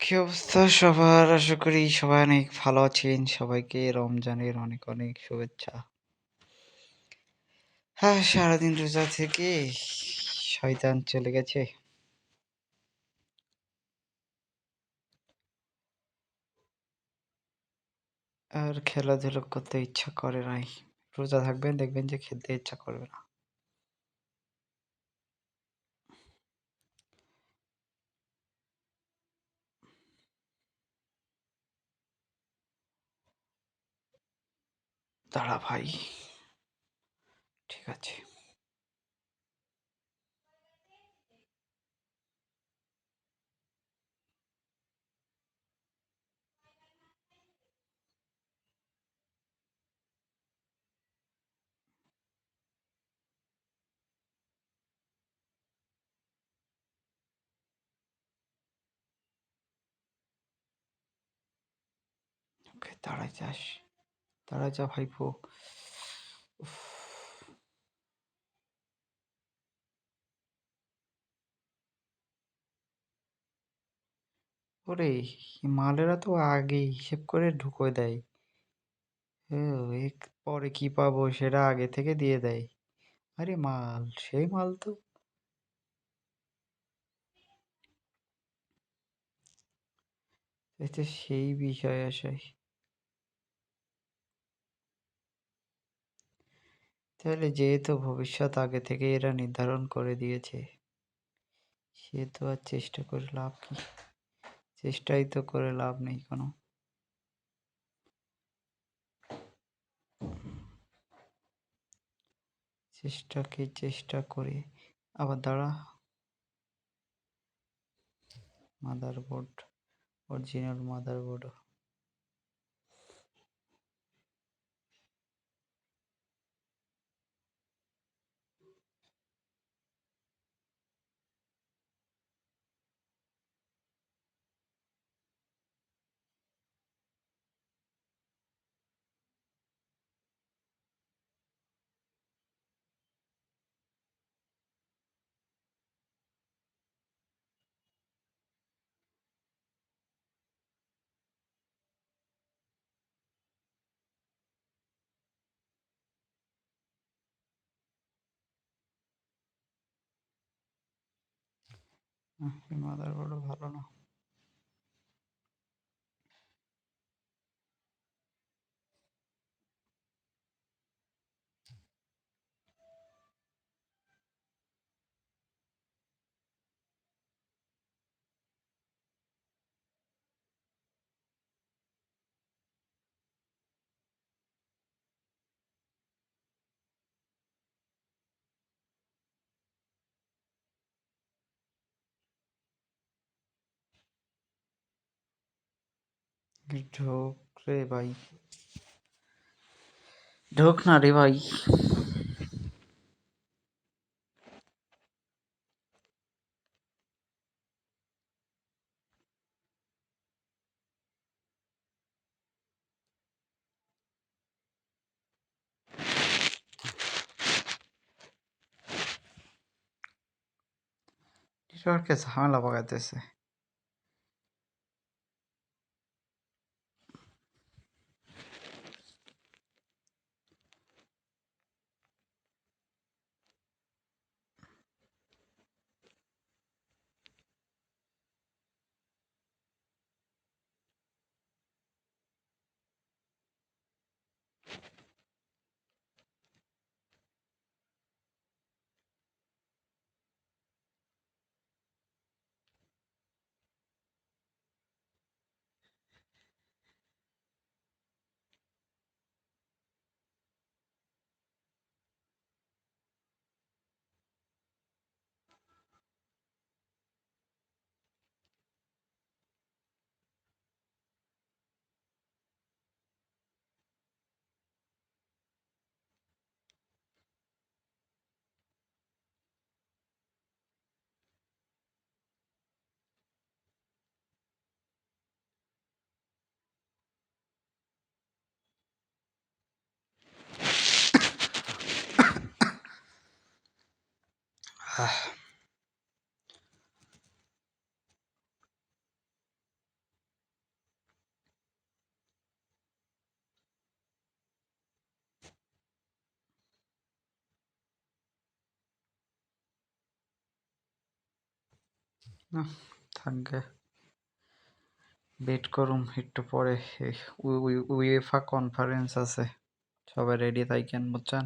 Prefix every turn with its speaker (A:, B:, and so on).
A: কি অবস্থা সবার? আশা করি সবাই অনেক ভালো আছেন। সবাইকে রমজানের অনেক, অনেক শুভেচ্ছা। হ্যাঁ, সারাদিন রোজা থেকে শয়তান চলে গেছে। আর খেলাধুলা করতে ইচ্ছা করে নাই। রোজা থাকবেন দেখবেন যে খেলতে ইচ্ছা করবে না। দাঁড়া ভাই। ঠিক আছে। ওকে দাঁড়ায় যাস। দাঁড়ায় যা ভাইপো। ওরে মালেরা তো আগেই হিসেব করে ঢুকিয়ে দেয়। পরে কি পাবো সেটা আগে থেকে দিয়ে দেয়। আরে মাল, সেই মাল তো। সেই বিষয় আশায়। তাহলে যেহেতু ভবিষ্যৎ আগে থেকে এরা নির্ধারণ করে দিয়েছে সেহেতু আর চেষ্টা করে লাভ কি? চেষ্টাই তো করে লাভ নেই কোনো। চেষ্টাকে চেষ্টা করে আবার দাঁড়া। Motherboard original মাদারবোর্ডও। আহ, মাদারবোর্ডও ভালো না। ঢোক রে ভাই। ঢোক না রে ভাই। নেটওয়ার্কে ঝামেলা পাকাইতেছে। না থাকবে। বেট করুম একটু পরে। উয়েফা কনফারেন্স আছে। সবাই রেডি থাকেন বুঝছেন?